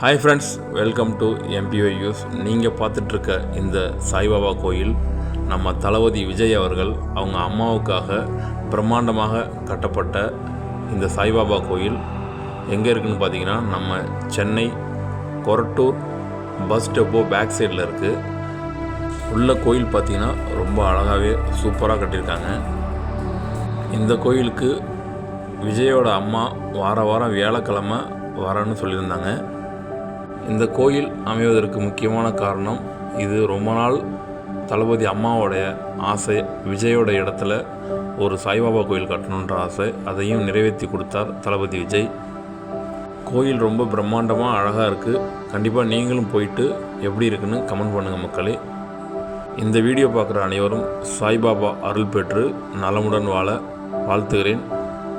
Hi friends welcome to MBO use நீங்கள் பார்த்துட்ருக்க இந்த சாய்பாபா கோயில் நம்ம தளபதி விஜய் அவர்கள் அவங்க அம்மாவுக்காக பிரம்மாண்டமாக கட்டப்பட்ட இந்த சாய்பாபா கோயில். எங்கே இருக்குதுன்னு பார்த்தீங்கன்னா நம்ம Chennai Korattur bus depot back சைடில் இருக்குது உள்ள கோயில் பார்த்தீங்கன்னா ரொம்ப அழகாகவே சூப்பராக கட்டியிருக்காங்க. இந்த கோயிலுக்கு விஜயோட அம்மா வார வாரம் வியாழக்கிழமை வரேன்னு சொல்லியிருந்தாங்க. இந்த கோயில் அமைவதற்கு முக்கியமான காரணம் இது ரொம்ப நாள் தளபதி அம்மாவோடைய ஆசை விஜயோட இடத்துல ஒரு சாய்பாபா கோயில் கட்டணுன்ற ஆசை அதையும் நிறைவேற்றி கொடுத்தார் தளபதி விஜய். கோயில் ரொம்ப பிரம்மாண்டமாக அழகாக இருக்குது கண்டிப்பாக நீங்களும் போயிட்டு எப்படி இருக்குன்னு கமெண்ட் பண்ணுங்கள் மக்களே. இந்த வீடியோ பார்க்குற அனைவரும் சாய்பாபா அருள் பெற்று நலமுடன் வாழ வாழ்த்துகிறேன்.